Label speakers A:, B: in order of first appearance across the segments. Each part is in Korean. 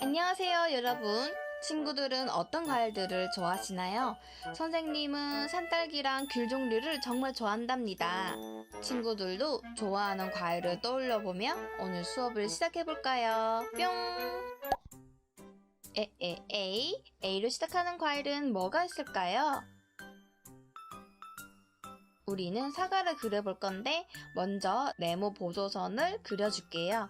A: 안녕하세요, 여러분. 친구들은 어떤 과일들을 좋아하시나요? 선생님은 산딸기랑 귤 종류를 정말 좋아한답니다. 친구들도 좋아하는 과일을 떠올려 보며 오늘 수업을 시작해 볼까요? 뿅! 에에 에이 A로 시작하는 과일은 뭐가 있을까요? 우리는 사과를 그려볼 건데 먼저 네모 보조선을 그려줄게요.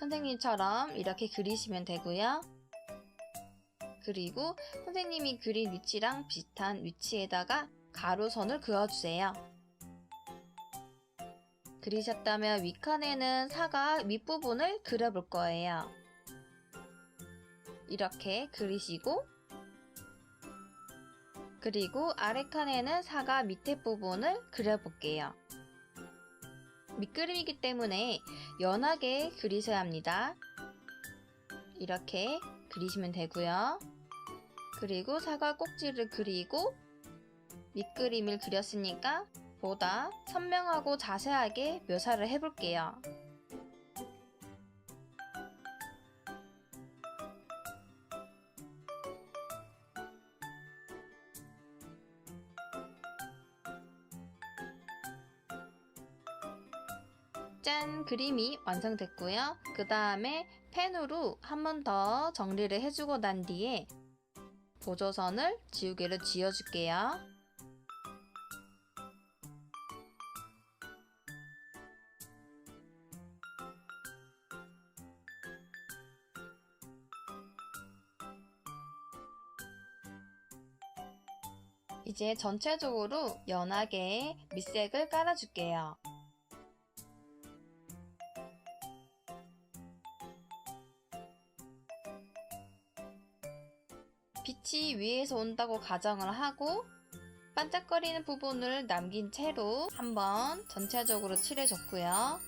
A: 선생님처럼 이렇게 그리시면 되고요. 그리고 선생님이 그린 위치랑 비슷한 위치에다가 가로선을 그어주세요. 그리셨다면 윗칸에는 사과 윗부분을 그려볼 거예요. 이렇게 그리시고 그리고 아래 칸에는 사과 밑에 부분을 그려볼게요. 밑그림이기 때문에 연하게 그리셔야 합니다. 이렇게 그리시면 되고요. 그리고 사과 꼭지를 그리고 밑그림을 그렸으니까 보다 선명하고 자세하게 묘사를 해볼게요. 짠! 그림이 완성됐고요. 그 다음에 펜으로 한 번 더 정리를 해주고 난 뒤에 보조선을 지우개로 지어줄게요. 이제 전체적으로 연하게 밑색을 깔아줄게요. 빛이 위에서 온다고 가정을 하고 반짝거리는 부분을 남긴 채로 한번 전체적으로 칠해줬고요.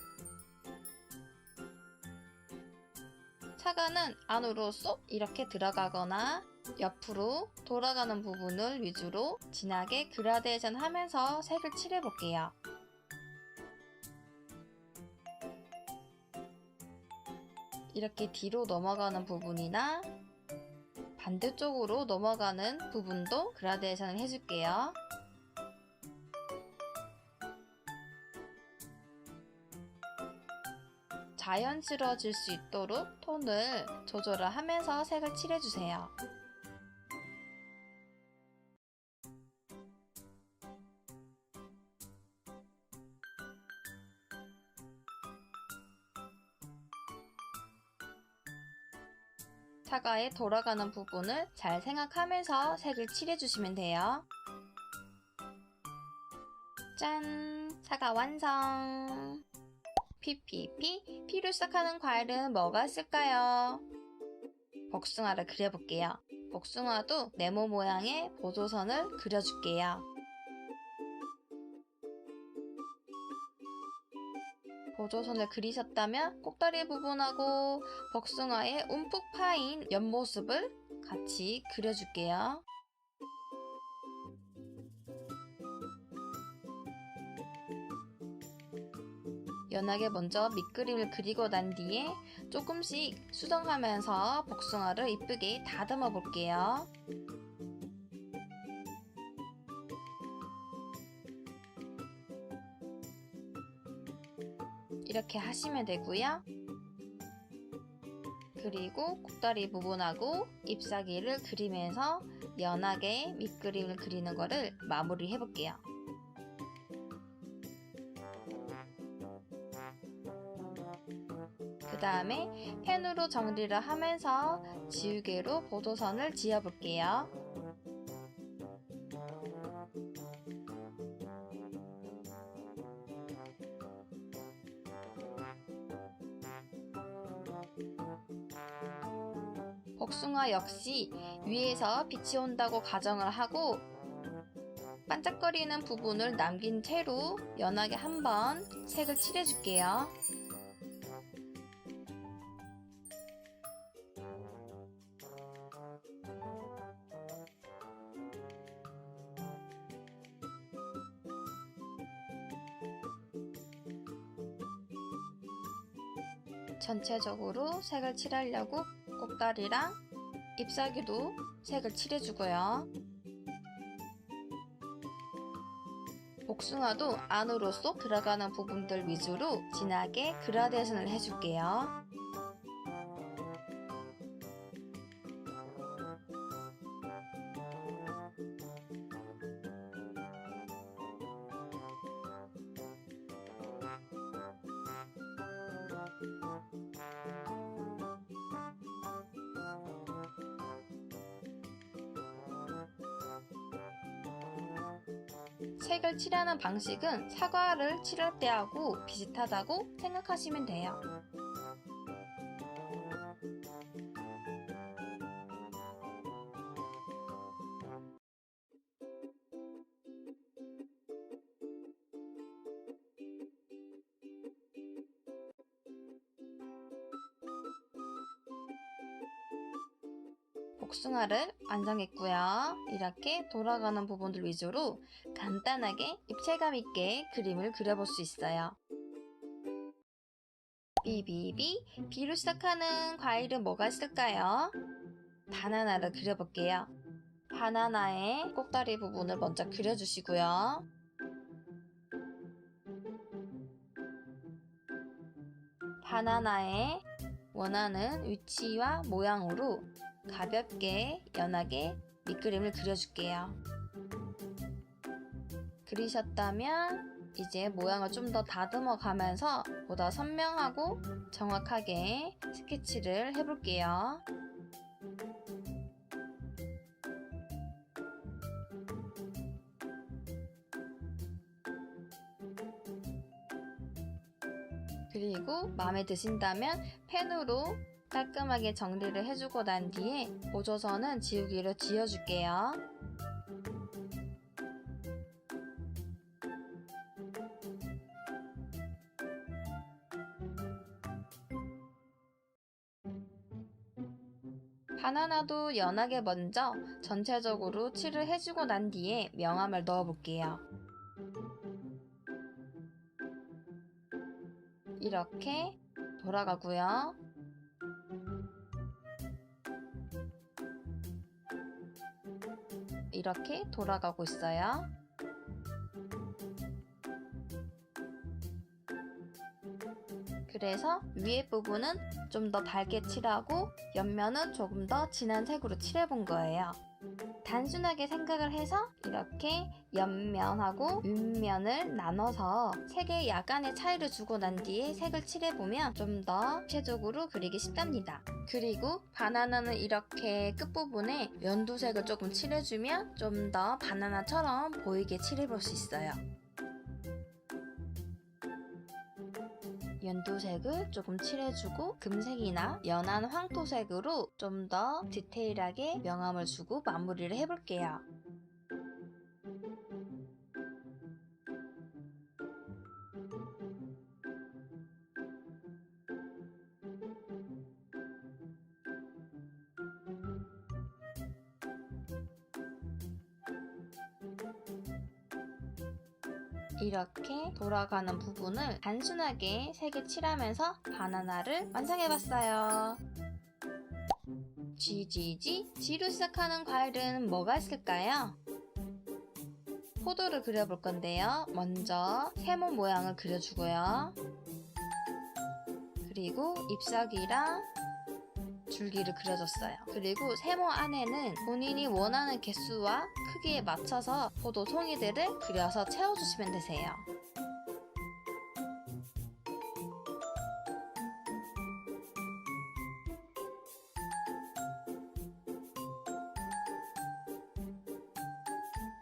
A: 사과는 안으로 쏙 이렇게 들어가거나 옆으로 돌아가는 부분을 위주로 진하게 그라데이션 하면서 색을 칠해볼게요. 이렇게 뒤로 넘어가는 부분이나 반대쪽으로 넘어가는 부분도 그라데이션을 해줄게요. 자연스러워질 수 있도록 톤을 조절을 하면서 색을 칠해주세요. 사과에 돌아가는 부분을 잘 생각하면서 색을 칠해주시면 돼요. 짠! 사과 완성! PPP, P로 시작하는 과일은 뭐가 있을까요? 복숭아를 그려볼게요. 복숭아도 네모 모양의 보조선을 그려줄게요. 보조선을 그리셨다면 꼭다리 부분하고 복숭아의 움푹 파인 옆모습을 같이 그려줄게요. 연하게 먼저 밑그림을 그리고 난 뒤에 조금씩 수정하면서 복숭아를 이쁘게 다듬어 볼게요. 이렇게 하시면 되고요. 그리고 꼭다리 부분하고 잎사귀를 그리면서 연하게 밑그림을 그리는 거를 마무리 해볼게요. 그 다음에 펜으로 정리를 하면서 지우개로 보도선을 지어볼게요. 조명화 역시 위에서 빛이 온다고 가정을 하고 반짝거리는 부분을 남긴 채로 연하게 한번 색을 칠해줄게요. 전체적으로 색을 칠하려고 꼭다리랑 잎사귀도 색을 칠해주고요. 복숭아도 안으로 쏙 들어가는 부분들 위주로 진하게 그라데이션을 해줄게요. 색을 칠하는 방식은 사과를 칠할 때하고 비슷하다고 생각하시면 돼요. 복숭아를 완성했고요. 이렇게 돌아가는 부분들 위주로 간단하게 입체감 있게 그림을 그려볼 수 있어요. 비비비 비로 시작하는 과일은 뭐가 있을까요? 바나나를 그려볼게요. 바나나의 꼭다리 부분을 먼저 그려주시고요. 바나나의 원하는 위치와 모양으로 가볍게 연하게 밑그림을 그려줄게요. 그리셨다면 이제 모양을 좀 더 다듬어 가면서 보다 선명하고 정확하게 스케치를 해볼게요. 그리고 마음에 드신다면 펜으로 깔끔하게 정리를 해주고 난 뒤에 보조선은 지우개로 지워줄게요. 바나나도 연하게 먼저 전체적으로 칠을 해주고 난 뒤에 명암을 넣어볼게요. 이렇게 돌아가고요. 이렇게 돌아가고 있어요. 그래서 위에 부분은 좀 더 밝게 칠하고 옆면은 조금 더 진한 색으로 칠해본 거예요. 단순하게 생각을 해서 이렇게 옆면하고 윗면을 나눠서 색의 약간의 차이를 주고 난 뒤에 색을 칠해보면 좀더 최적으로 그리기 쉽답니다. 그리고 바나나는 이렇게 끝부분에 연두색을 조금 칠해주면 좀 더 바나나처럼 보이게 칠해볼 수 있어요. 연두색을 조금 칠해주고 금색이나 연한 황토색으로 좀 더 디테일하게 명암을 주고 마무리를 해볼게요. 이렇게 돌아가는 부분을 단순하게 색을 칠하면서 바나나를 완성해봤어요. GGG G로 시작하는 과일은 뭐가 있을까요? 포도를 그려볼 건데요. 먼저 세모 모양을 그려주고요. 그리고 잎사귀랑 줄기를 그려줬어요. 그리고 세모 안에는 본인이 원하는 개수와 크기에 맞춰서 포도 송이들을 그려서 채워주시면 되세요.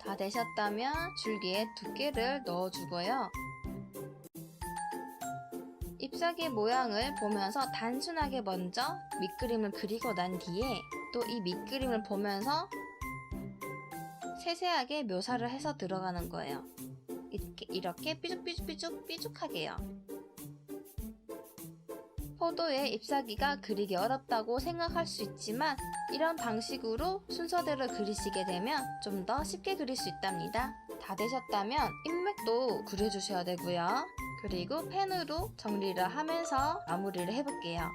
A: 다 되셨다면 줄기에 두께를 넣어주고요. 잎사귀 모양을 보면서 단순하게 먼저 밑그림을 그리고 난 뒤에 또 이 밑그림을 보면서 세세하게 묘사를 해서 들어가는 거예요. 이렇게, 이렇게 삐죽삐죽삐죽 삐죽하게요. 포도의 잎사귀가 그리기 어렵다고 생각할 수 있지만 이런 방식으로 순서대로 그리시게 되면 좀 더 쉽게 그릴 수 있답니다. 다 되셨다면 인맥도 그려주셔야 되고요. 그리고 펜으로 정리를 하면서 마무리를 해볼게요.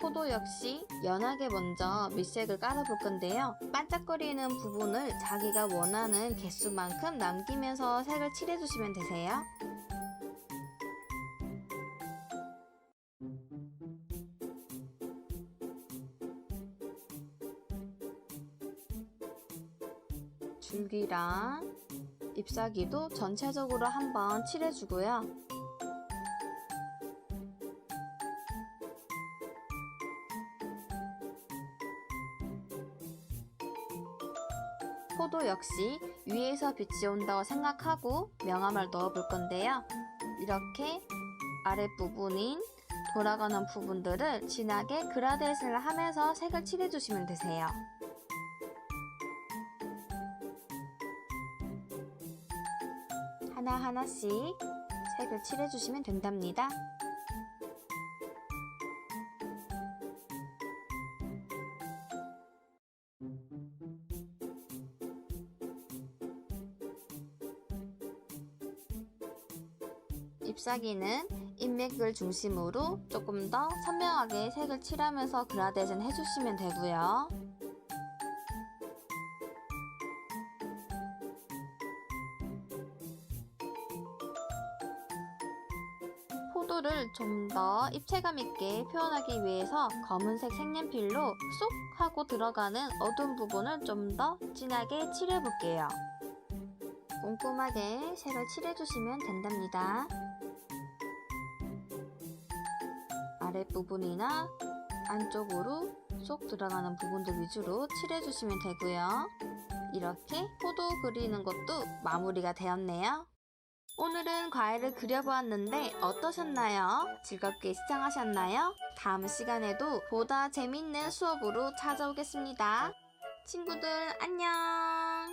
A: 포도 역시 연하게 먼저 밑색을 깔아볼 건데요. 반짝거리는 부분을 자기가 원하는 개수만큼 남기면서 색을 칠해주시면 되세요. 줄기랑 잎사귀도 전체적으로 한번 칠해주고요. 포도 역시 위에서 빛이 온다고 생각하고 명암을 넣어 볼 건데요. 이렇게 아랫부분인 돌아가는 부분들을 진하게 그라데이션을 하면서 색을 칠해주시면 되세요. 하나하나씩 색을 칠해주시면 된답니다. 잎사귀는 인맥을 중심으로 조금 더 선명하게 색을 칠하면서 그라데이션 해주시면 되고요. 좀 더 입체감 있게 표현하기 위해서 검은색 색연필로 쏙 하고 들어가는 어두운 부분을 좀 더 진하게 칠해볼게요. 꼼꼼하게 색을 칠해주시면 된답니다. 아랫부분이나 안쪽으로 쏙 들어가는 부분들 위주로 칠해주시면 되고요. 이렇게 포도 그리는 것도 마무리가 되었네요. 오늘은 과일을 그려보았는데 어떠셨나요? 즐겁게 시청하셨나요? 다음 시간에도 보다 재밌는 수업으로 찾아오겠습니다. 친구들 안녕!